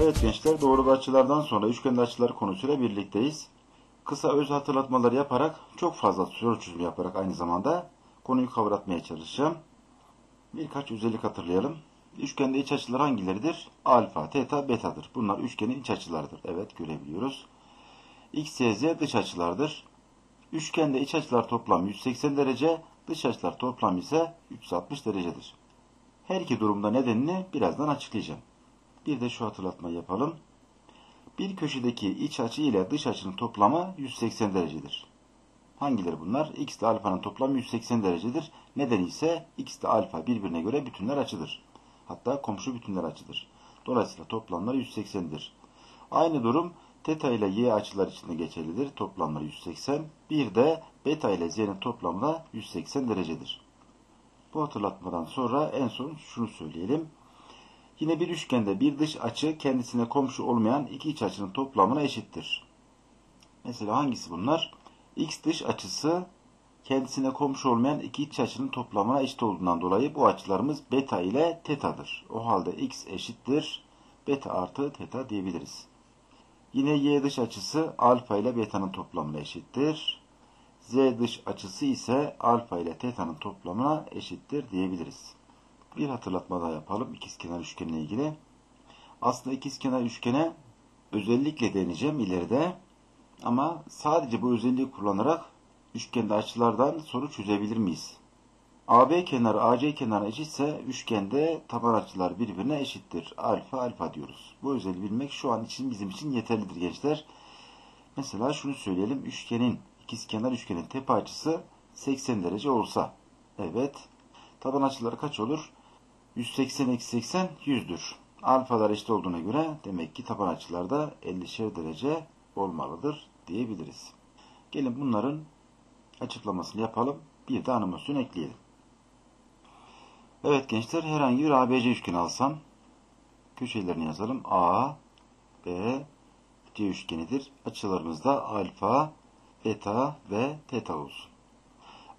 Evet gençler doğrulu açılardan sonra üçgenli açılar konusuyla birlikteyiz. Kısa öz hatırlatmaları yaparak çok fazla soru çözümü yaparak aynı zamanda konuyu kavratmaya çalışacağım. Birkaç özellik hatırlayalım. Üçgende iç açılar hangileridir? Alfa, teta, betadır. Bunlar üçgenin iç açılardır. Evet görebiliyoruz. X, Y, Z dış açılardır. Üçgende iç açılar toplam 180 derece, dış açılar toplam ise 360 derecedir. Her iki durumda nedenini birazdan açıklayacağım. Bir de şu hatırlatmayı yapalım. Bir köşedeki iç açı ile dış açının toplamı 180 derecedir. Hangileri bunlar? X ile alfanın toplamı 180 derecedir. Nedeni ise X ile alfa birbirine göre bütünler açıdır. Hatta komşu bütünler açıdır. Dolayısıyla toplamları 180'dir. Aynı durum teta ile y açılar için de geçerlidir. Toplamları 180. Bir de beta ile z'nin toplamı da 180 derecedir. Bu hatırlatmadan sonra en son şunu söyleyelim. Yine bir üçgende bir dış açı kendisine komşu olmayan iki iç açının toplamına eşittir. Mesela hangisi bunlar? X dış açısı kendisine komşu olmayan iki iç açının toplamına eşit olduğundan dolayı bu açılarımız beta ile tetadır. O halde x eşittir beta artı teta diyebiliriz. Yine y dış açısı alfa ile beta'nın toplamına eşittir. Z dış açısı ise alfa ile teta'nın toplamına eşittir diyebiliriz. Bir hatırlatma daha yapalım ikizkenar üçgenle ilgili. Aslında ikizkenar üçgene özellikle deneyeceğim ileride. Ama sadece bu özelliği kullanarak üçgende açılardan soru çözebilir miyiz? AB kenarı AC kenarına eşitse üçgende taban açılar birbirine eşittir. Alfa alfa diyoruz. Bu özelliği bilmek şu an için bizim için yeterlidir gençler. Mesela şunu söyleyelim. Üçgenin ikizkenar üçgenin tepe açısı 80 derece olsa. Evet. Taban açıları kaç olur? 180 eksi 80 100'dür. Alfalar eşit olduğuna göre demek ki taban açılarda 50'şer derece olmalıdır diyebiliriz. Gelin bunların açıklamasını yapalım. Bir de animasyon ekleyelim. Evet gençler herhangi bir ABC üçgeni alsam köşelerini yazalım. A, B, C üçgenidir. Açılarımız da alfa, beta ve teta olsun.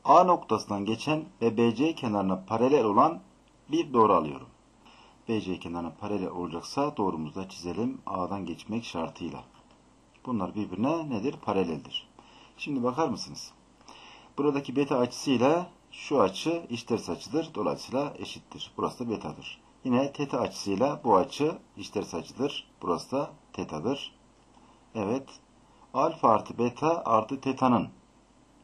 A noktasından geçen ve BC kenarına paralel olan bir doğru alıyorum. BC kenarına paralel olacaksa doğrumuzu da çizelim. A'dan geçmek şartıyla. Bunlar birbirine nedir? Paraleldir. Şimdi bakar mısınız? Buradaki beta açısıyla şu açı işters açıdır. Dolayısıyla eşittir. Burası da betadır. Yine teta açısıyla bu açı işters açıdır. Burası da tetadır. Evet. Alfa artı beta artı teta'nın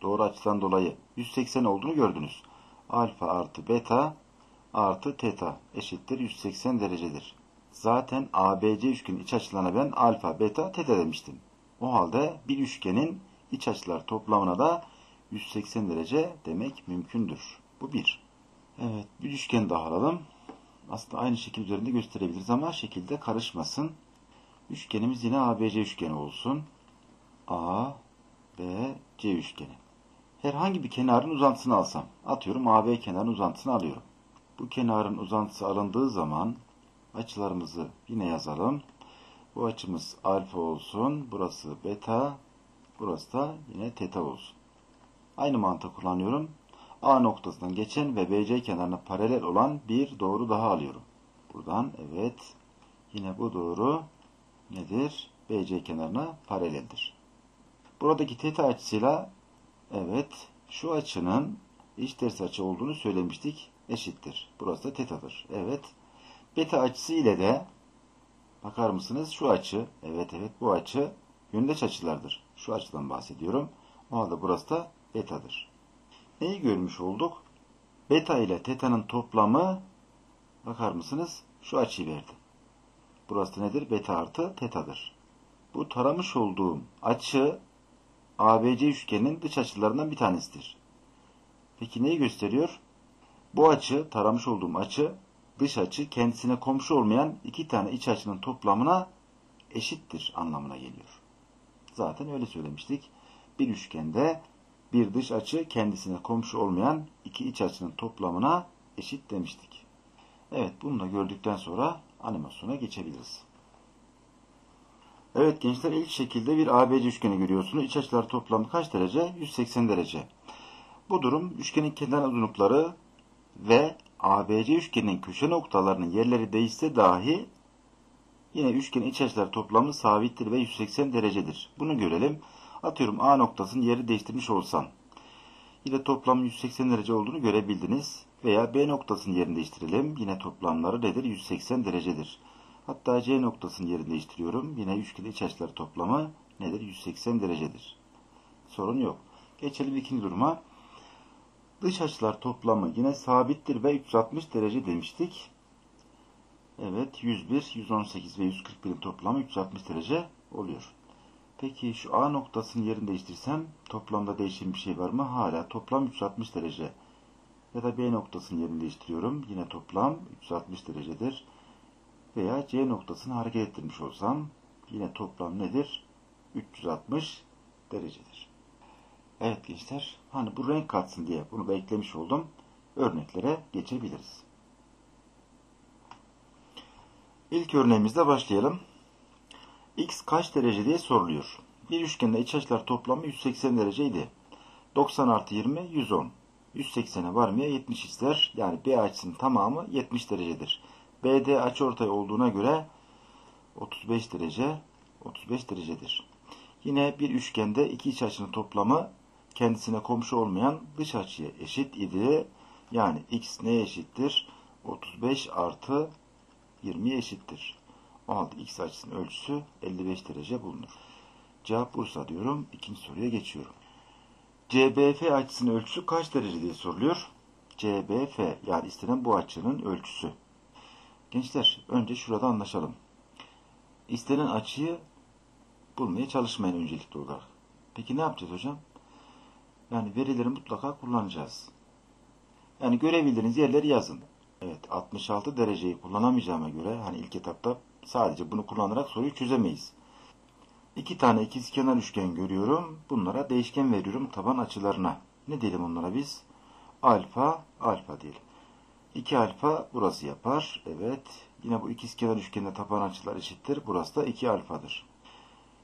doğru açıdan dolayı 180 olduğunu gördünüz. Alfa artı beta artı teta eşittir 180 derecedir. Zaten ABC üçgenin iç açılarına ben alfa, beta, teta demiştim. O halde bir üçgenin iç açılar toplamına da 180 derece demek mümkündür. Bu bir. Evet bir üçgen daha alalım. Aslında aynı şekil üzerinde gösterebiliriz ama şekilde karışmasın. Üçgenimiz yine ABC üçgeni olsun. A, B, C üçgeni. Herhangi bir kenarın uzantısını alsam. Atıyorum AB kenarının uzantısını alıyorum. Bu kenarın uzantısı alındığı zaman açılarımızı yine yazalım. Bu açımız alfa olsun. Burası beta. Burası da yine teta olsun. Aynı mantığı kullanıyorum. A noktasından geçen ve BC kenarına paralel olan bir doğru daha alıyorum. Buradan evet. Yine bu doğru nedir? BC kenarına paraleldir. Buradaki teta açısıyla evet şu açının iç ters açı olduğunu söylemiştik. Eşittir. Burası da tetadır. Evet. Beta açısı ile de bakar mısınız? Şu açı, evet evet bu açı yöndeş açılardır. Şu açıdan bahsediyorum. O halde burası da betadır. Neyi görmüş olduk? Beta ile teta'nın toplamı bakar mısınız? Şu açıyı verdi. Burası nedir? Beta artı tetadır. Bu taramış olduğum açı ABC üçgeninin dış açılarından bir tanesidir. Peki neyi gösteriyor? Bu açı, taramış olduğum açı, dış açı kendisine komşu olmayan iki tane iç açının toplamına eşittir anlamına geliyor. Zaten öyle söylemiştik. bir üçgende bir dış açı kendisine komşu olmayan iki iç açının toplamına eşit demiştik. Evet bunu da gördükten sonra animasyona geçebiliriz. Evet gençler ilk şekilde bir ABC üçgeni görüyorsunuz. İç açılar toplamı kaç derece? 180 derece. Bu durum üçgenin kenar uzunlukları ve ABC üçgeninin köşe noktalarının yerleri değişse dahi yine üçgenin iç açılar toplamı sabittir ve 180 derecedir. Bunu görelim. Atıyorum A noktasının yeri değiştirmiş olsam yine toplam 180 derece olduğunu görebildiniz. Veya B noktasının yerini değiştirelim. Yine toplamları nedir? 180 derecedir. Hatta C noktasının yerini değiştiriyorum. Yine üçgen iç açılar toplamı nedir? 180 derecedir. Sorun yok. Geçelim ikinci duruma. Dış açılar toplamı yine sabittir ve 360 derece demiştik. Evet 101, 118 ve 141'in toplamı 360 derece oluyor. Peki şu A noktasının yerini değiştirsem toplamda değişen bir şey var mı? Hala toplam 360 derece. Ya da B noktasının yerini değiştiriyorum. Yine toplam 360 derecedir. Veya C noktasını hareket ettirmiş olsam yine toplam nedir? 360 derecedir. Evet gençler, hani bu renk katsın diye bunu da eklemiş oldum. Örneklere geçebiliriz. İlk örneğimizde başlayalım. X kaç derece diye soruluyor. Bir üçgende iç açılar toplamı 180 dereceydi. 90 artı 20, 110. 180'e varmaya 70 ister. Yani B açısının tamamı 70 derecedir. BD açıortay olduğuna göre 35 derece 35 derecedir. Yine bir üçgende iki iç açının toplamı kendisine komşu olmayan dış açıya eşit idi. Yani x neye eşittir? 35 artı 20'ye eşittir. O halde x açısının ölçüsü 55 derece bulunur. Cevap Bursa diyorum. İkinci soruya geçiyorum. CBF açısının ölçüsü kaç derece diye soruluyor. CBF yani istenen bu açının ölçüsü. Gençler önce şurada anlaşalım. İstenen açıyı bulmaya çalışmayın öncelikli olarak. Peki ne yapacağız hocam? Yani verileri mutlaka kullanacağız. Yani görebildiğiniz yerleri yazın. Evet 66 dereceyi kullanamayacağıma göre hani ilk etapta sadece bunu kullanarak soruyu çözemeyiz. İki tane ikizkenar üçgen görüyorum. Bunlara değişken veriyorum taban açılarına. Ne diyelim onlara biz? Alfa, alfa diyelim. 2 alfa burası yapar. Evet. Yine bu ikizkenar üçgende taban açılar eşittir. Burası da 2 alfadır.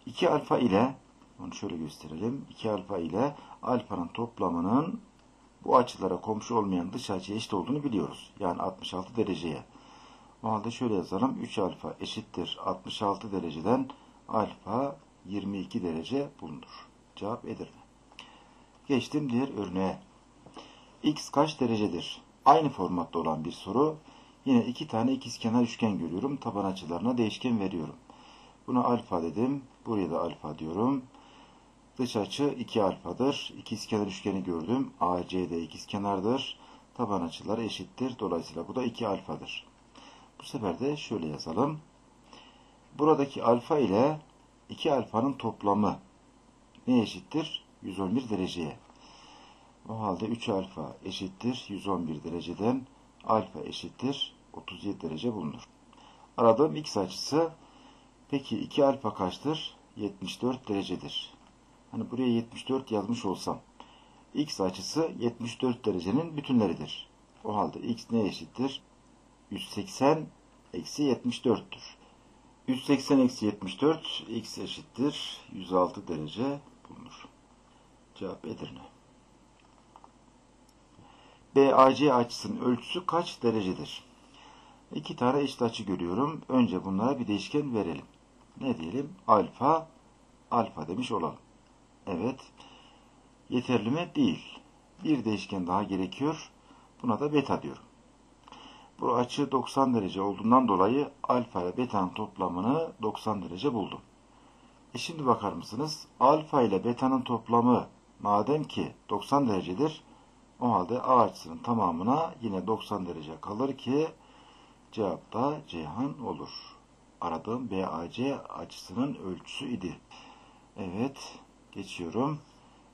2 alfa ile onu şöyle gösterelim. 2 alfa ile alfanın toplamının bu açılara komşu olmayan dış açıya eşit olduğunu biliyoruz. Yani 66 dereceye. O halde şöyle yazalım. 3 alfa eşittir 66 dereceden alfa 22 derece bulunur. Cevap Edirne. Geçtim diğer örneğe. X kaç derecedir? Aynı formatta olan bir soru. Yine iki tane ikizkenar üçgen görüyorum. Taban açılarına değişken veriyorum. Buna alfa dedim. Buraya da alfa diyorum. Dış açı 2 alfadır. İkizkenar üçgeni gördüm. ACD ikizkenardır. Taban açıları eşittir. Dolayısıyla bu da 2 alfadır. Bu sefer de şöyle yazalım. Buradaki alfa ile 2 alfanın toplamı ne eşittir? 111 dereceye. O halde 3 alfa eşittir 111 dereceden alfa eşittir 37 derece bulunur. Aradığım x açısı peki 2 alfa kaçtır? 74 derecedir. Hani buraya 74 yazmış olsam x açısı 74 derecenin bütünleridir. O halde x ne eşittir? 180 eksi 74'tür. 180 eksi 74 x eşittir 106 derece bulunur. Cevap Edirne. BAC açısının ölçüsü kaç derecedir? İki tane eşit açı görüyorum. Önce bunlara bir değişken verelim. Ne diyelim? Alfa, alfa demiş olalım. Evet. Yeterli mi? Değil. Bir değişken daha gerekiyor. Buna da beta diyorum. Bu açı 90 derece olduğundan dolayı alfa ile beta'nın toplamını 90 derece buldum. E şimdi bakar mısınız? Alfa ile beta'nın toplamı madem ki 90 derecedir o halde A açısının tamamına yine 90 derece kalır ki cevap da Ceyhan olur. Aradığım BAC açısının ölçüsü idi. Evet, geçiyorum.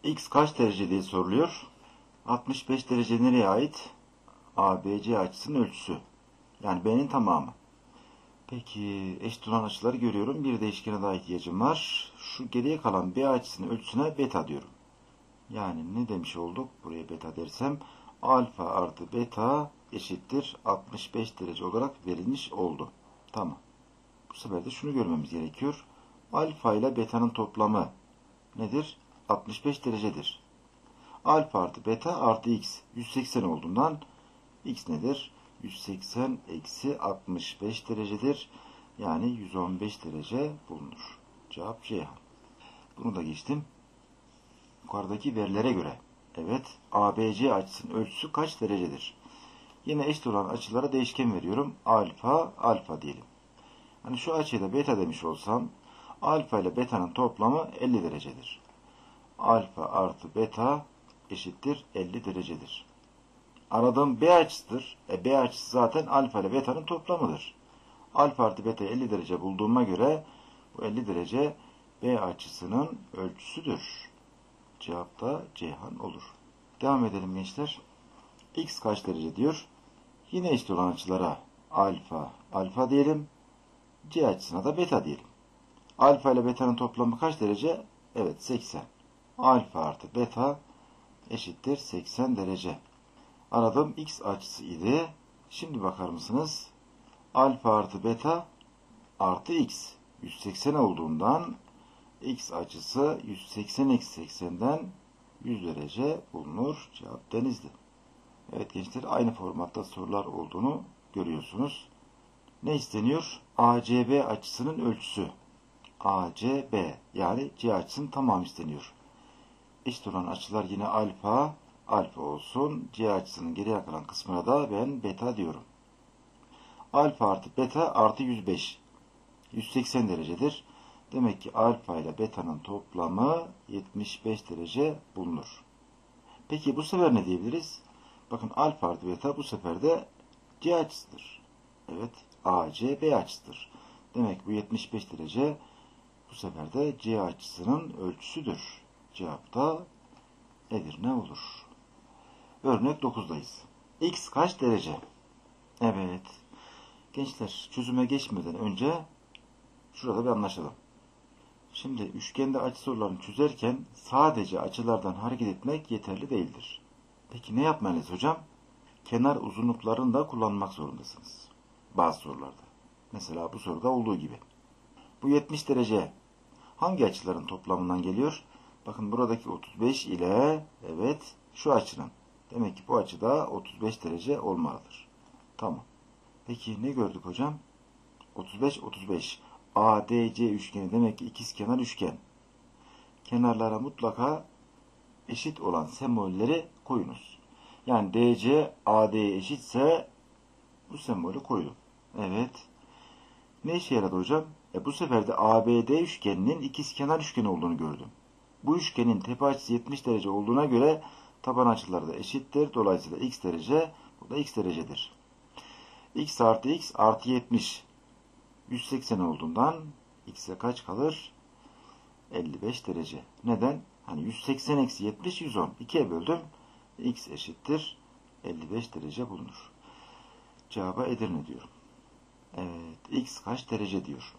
X kaç derece diye soruluyor. 65 derece nereye ait? ABC açısının ölçüsü. Yani B'nin tamamı. Peki eşit olan açıları görüyorum. Bir değişkene daha ihtiyacım var. Şu geriye kalan B açısının ölçüsüne beta diyorum. Yani ne demiş olduk? Buraya beta dersem alfa artı beta eşittir 65 derece olarak verilmiş oldu. Tamam. Bu sefer de şunu görmemiz gerekiyor. Alfa ile beta'nın toplamı nedir? 65 derecedir. Alfa artı beta artı x 180 olduğundan x nedir? 180 eksi 65 derecedir. Yani 115 derece bulunur. Cevap Ceyhan. Bunu da geçtim. Yukarıdaki verilere göre. Evet, ABC açısının ölçüsü kaç derecedir? Yine eşit olan açılara değişken veriyorum. Alfa, alfa diyelim. Hani şu açıya da beta demiş olsam, alfa ile beta'nın toplamı 50 derecedir. Alfa artı beta eşittir 50 derecedir. Aradığım B açısıdır. E B açısı zaten alfa ile beta'nın toplamıdır. Alfa artı beta 50 derece bulduğuma göre bu 50 derece B açısının ölçüsüdür. Cevap da Ceyhan olur. Devam edelim gençler. X kaç derece diyor. Yine eşit olan açılara alfa, alfa diyelim. C açısına da beta diyelim. Alfa ile beta'nın toplamı kaç derece? Evet 80. Alfa artı beta eşittir 80 derece. Aradığım x açısı idi. Şimdi bakar mısınız? Alfa artı beta artı x. 180 olduğundan x açısı 180 eksi 80'den 100 derece bulunur. Cevap denizli. Evet gençler aynı formatta sorular olduğunu görüyorsunuz. Ne isteniyor? ACB açısının ölçüsü. ACB yani C açısının tamamı isteniyor. Eşit olan açılar yine alfa, alfa olsun. C açısının geriye kalan kısmına da ben beta diyorum. Alfa artı beta artı 105. 180 derecedir. Demek ki alfa ile beta'nın toplamı 75 derece bulunur. Peki bu sefer ne diyebiliriz? Bakın alfa artı beta bu sefer de C açısıdır. Evet AC B açısıdır. Demek bu 75 derece bu sefer de C açısının ölçüsüdür. Cevap da Edirne olur. Örnek 9'dayız. X kaç derece? Evet. Gençler çözüme geçmeden önce şurada bir anlaşalım. Şimdi üçgende açı sorularını çözerken sadece açılardan hareket etmek yeterli değildir. Peki ne yapmalıyız hocam? Kenar uzunluklarını da kullanmak zorundasınız. Bazı sorularda. Mesela bu soruda olduğu gibi. Bu 70 derece hangi açıların toplamından geliyor? Bakın buradaki 35 ile evet şu açının. Demek ki bu açıda 35 derece olmalıdır. Tamam. Peki ne gördük hocam? 35 35. ADC üçgeni demek ki ikizkenar üçgen. Kenarlara mutlaka eşit olan sembolleri koyunuz. Yani DC AD'ye eşitse bu sembolü koydum. Evet. Ne işe yaradı hocam? E bu sefer de ABD üçgeninin ikizkenar üçgen olduğunu gördüm. Bu üçgenin tepe açısı 70 derece olduğuna göre taban açıları da eşittir. Dolayısıyla x derece, bu da x derecedir. x artı x artı 70 180 olduğundan x'e kaç kalır? 55 derece. Neden? Hani 180 eksi 70 110. 2'ye böldüm. x eşittir. 55 derece bulunur. Cevaba Edirne diyorum. Evet. x kaç derece diyor.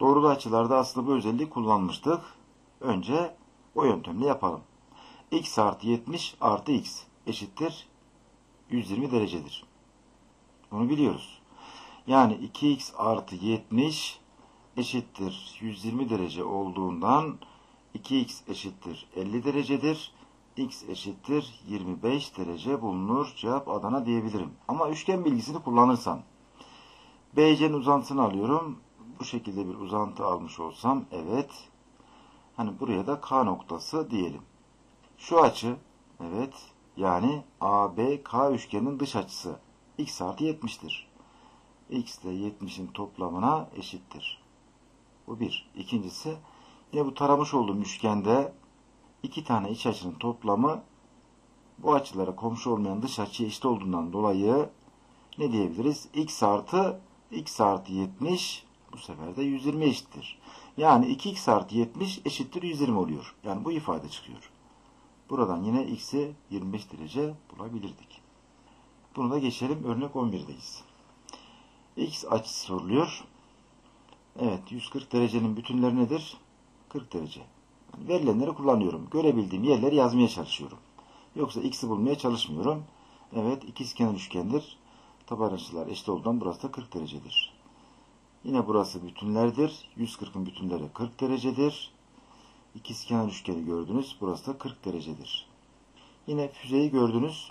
Doğrulu açılarda aslında bu özelliği kullanmıştık. Önce o yöntemle yapalım. x artı 70 artı x eşittir 120 derecedir. Bunu biliyoruz. Yani 2x artı 70 eşittir 120 derece olduğundan 2x eşittir 50 derecedir. x eşittir 25 derece bulunur. Cevap Adana diyebilirim. Ama üçgen bilgisini kullanırsam BC'nin uzantısını alıyorum. Bu şekilde bir uzantı almış olsam evet. Hani buraya da K noktası diyelim. Şu açı evet yani ABK üçgenin dış açısı x artı 70'tir. x ile 70'in toplamına eşittir. Bu bir. İkincisi yine bu taramış olduğum üçgende iki tane iç açının toplamı bu açılara komşu olmayan dış açıya eşit olduğundan dolayı ne diyebiliriz? x artı x artı 70 bu sefer de 120 eşittir. Yani 2x artı 70 eşittir 120 oluyor. Yani bu ifade çıkıyor. Buradan yine x'i 25 derece bulabilirdik. Bunu da geçelim. Örnek 11'deyiz. X açısı soruluyor. Evet 140 derecenin bütünleri nedir? 40 derece. Yani verilenleri kullanıyorum. Görebildiğim yerleri yazmaya çalışıyorum. Yoksa x'i bulmaya çalışmıyorum. Evet ikizkenar üçgendir. Taban açılar eşit olduğundan burası da 40 derecedir. Yine burası bütünlerdir. 140'ın bütünleri 40 derecedir. İkizkenar üçgeni gördünüz. Burası da 40 derecedir. Yine füzeyi gördünüz.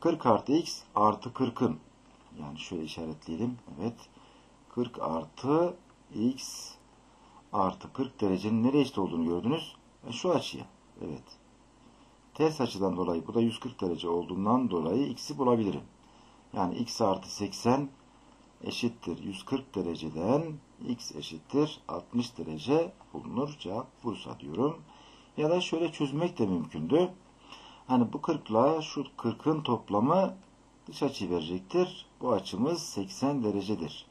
40 artı x artı 40'ın yani şöyle işaretleyelim. Evet. 40 artı x artı 40 derecenin nereye eşit olduğunu gördünüz. E şu açıya. Evet. Ters açıdan dolayı bu da 140 derece olduğundan dolayı x'i bulabilirim. Yani x artı 80 eşittir 140 dereceden x eşittir 60 derece bulunur. Cevap Bursa diyorum. Ya da şöyle çözmek de mümkündü. Hani bu 40 ile şu 40'ın toplamı dış açı verecektir. Bu açımız 80 derecedir.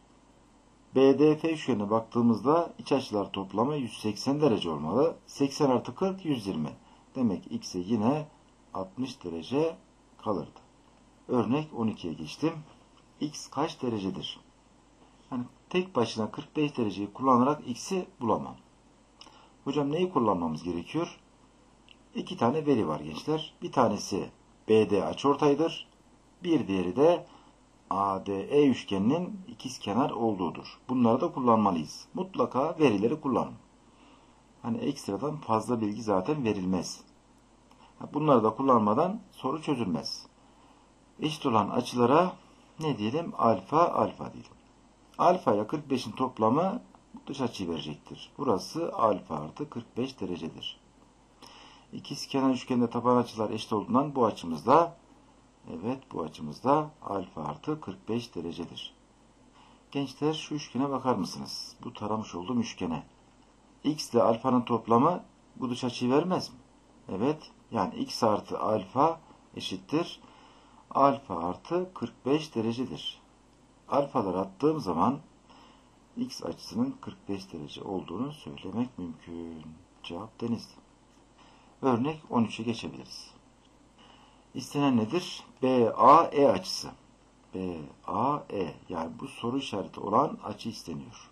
BDF üçgenine baktığımızda iç açılar toplamı 180 derece olmalı. 80 artı 40 120. Demek x'e yine 60 derece kalırdı. Örnek 12'ye geçtim. X kaç derecedir? Yani tek başına 45 dereceyi kullanarak x'i bulamam. Hocam neyi kullanmamız gerekiyor? İki tane veri var gençler. Bir tanesi BD açıortaydır. Bir diğeri de ADE üçgeninin ikizkenar olduğudur. Bunları da kullanmalıyız. Mutlaka verileri kullanın. Hani ekstradan fazla bilgi zaten verilmez. Bunları da kullanmadan soru çözülmez. Eşit olan açılara ne diyelim? Alfa, alfa diyelim. Alfa ile 45'in toplamı dış açıyı verecektir. Burası alfa artı 45 derecedir. İkizkenar üçgende taban açılar eşit olduğundan bu açımızda evet bu açımızda alfa artı 45 derecedir. Gençler şu üçgene bakar mısınız? Bu taramış olduğum üçgene. X ile alfanın toplamı bu dış açıyı vermez mi? Evet. Yani x artı alfa eşittir. Alfa artı 45 derecedir. Alfalar attığım zaman x açısının 45 derece olduğunu söylemek mümkün. Cevap denizli. Örnek 13'e geçebiliriz. İstenen nedir? BAE açısı. BAE yani bu soru işareti olan açı isteniyor.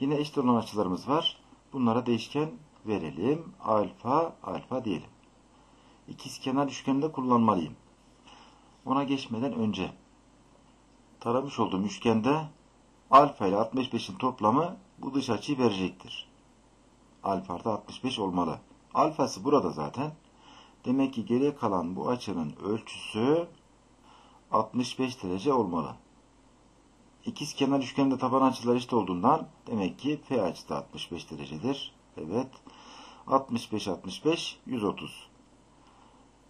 Yine eşit olan açılarımız var. Bunlara değişken verelim. Alfa, alfa diyelim. İkizkenar üçgeninde kullanmalıyım. Ona geçmeden önce taramış olduğum üçgende alfa ile 65'in toplamı bu dış açıyı verecektir. Alfa artı 65 olmalı. Alfası burada zaten. Demek ki geriye kalan bu açının ölçüsü 65 derece olmalı. İkiz kenar üçgende taban açılar eşit olduğundan demek ki F açısı da 65 derecedir. Evet. 65 65 130.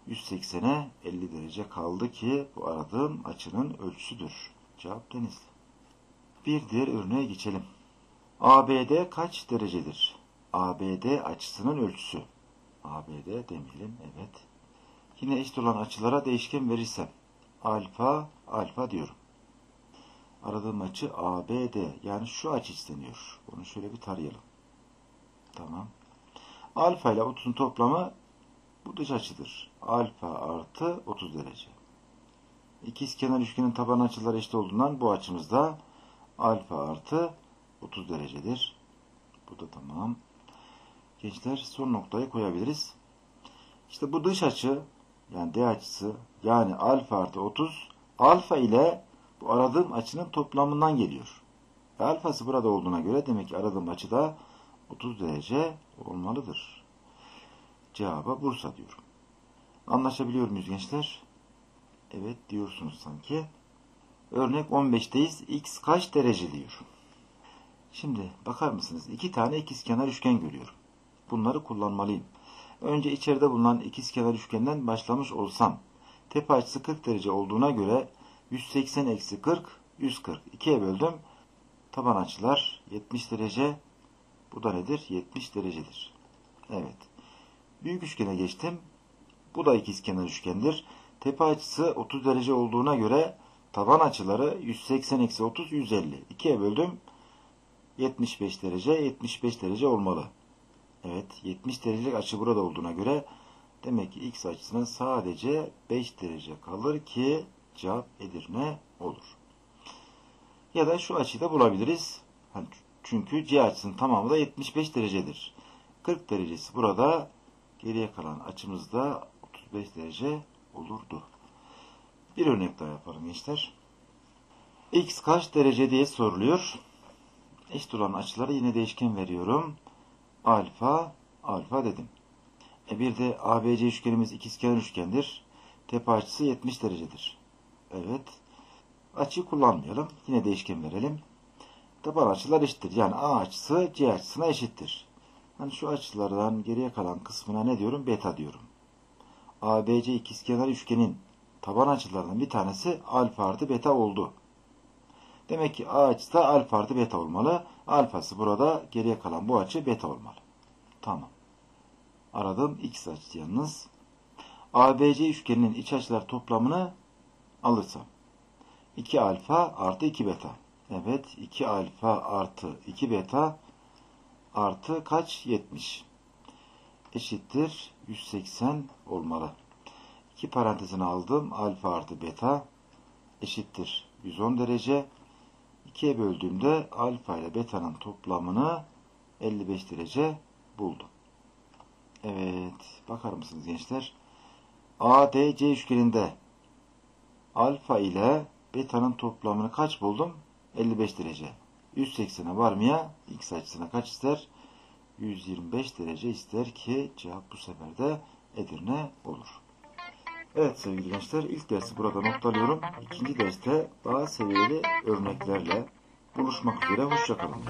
180'e 50 derece kaldı ki bu aradığım açının ölçüsüdür. Cevap deniz. Bir diğer örneğe geçelim. ABD kaç derecedir? ABD açısının ölçüsü. ABD demeyelim. Evet. Yine eşit olan açılara değişken verirsem alfa alfa diyorum. Aradığım açı ABD. Yani şu açı isteniyor. Bunu şöyle bir tarayalım. Tamam. Alfa ile 30'un toplamı bu dış açıdır. Alfa artı 30 derece. İkiz kenar üçgenin taban açıları eşit olduğundan bu açımızda alfa artı 30 derecedir. Bu da tamam. Gençler son noktayı koyabiliriz. İşte bu dış açı yani D açısı yani alfa artı 30 alfa ile bu aradığım açının toplamından geliyor. Alfası burada olduğuna göre demek ki aradığım açı da 30 derece olmalıdır. Cevaba Bursa diyorum. Anlaşabiliyor muyuz gençler? Evet diyorsunuz sanki. Örnek 15'teyiz. X kaç derece diyor. Şimdi bakar mısınız? İki tane ikizkenar üçgen görüyorum. Bunları kullanmalıyım. Önce içeride bulunan ikizkenar üçgenden başlamış olsam tepe açısı 40 derece olduğuna göre 180 eksi 40 140. 2'ye böldüm. Taban açılar 70 derece. Bu da nedir? 70 derecedir. Evet. Büyük üçgene geçtim. Bu da ikizkenar üçgendir. Tepe açısı 30 derece olduğuna göre taban açıları 180 eksi 30 150. 2'ye böldüm. 75 derece 75 derece olmalı. Evet 70 derecelik açı burada olduğuna göre demek ki x açısına sadece 5 derece kalır ki cevap Edirne olur. Ya da şu açıyı da bulabiliriz. Hani çünkü C açısının tamamı da 75 derecedir. 40 derecesi burada. Geriye kalan açımız da 35 derece olurdu. Bir örnek daha yapalım gençler. X kaç derece diye soruluyor. Eşit olan açılara yine değişken veriyorum. Alfa, alfa dedim. E bir de ABC üçgenimiz ikizkenar üçgendir. Tepe açısı 70 derecedir. Evet. Açıyı kullanmayalım. Yine değişken verelim. Taban açılar eşittir. Yani A açısı C açısına eşittir. Hani şu açılardan geriye kalan kısmına ne diyorum? Beta diyorum. ABC ikizkenar üçgenin taban açılarından bir tanesi alfa artı beta oldu. Demek ki A açısı da alfa artı beta olmalı. Alfası burada geriye kalan bu açı beta olmalı. Tamam. Aradım x açısı yalnız. ABC üçgeninin iç açılar toplamını alırsam 2 alfa artı 2 beta. Evet 2 alfa artı 2 beta artı kaç? 70. Eşittir 180 olmalı. 2 parantezine aldım. Alfa artı beta eşittir 110 derece. 2'ye böldüğümde alfa ile beta'nın toplamını 55 derece buldum. Evet. Bakar mısınız gençler? ADC üçgeninde alfa ile beta'nın toplamını kaç buldum? 55 derece. 180'e varmaya x açısına kaç ister? 125 derece ister ki cevap bu sefer de Edirne olur. Evet sevgili gençler ilk dersi burada noktalıyorum. İkinci derste daha seviyeli örneklerle buluşmak üzere. Hoşçakalın.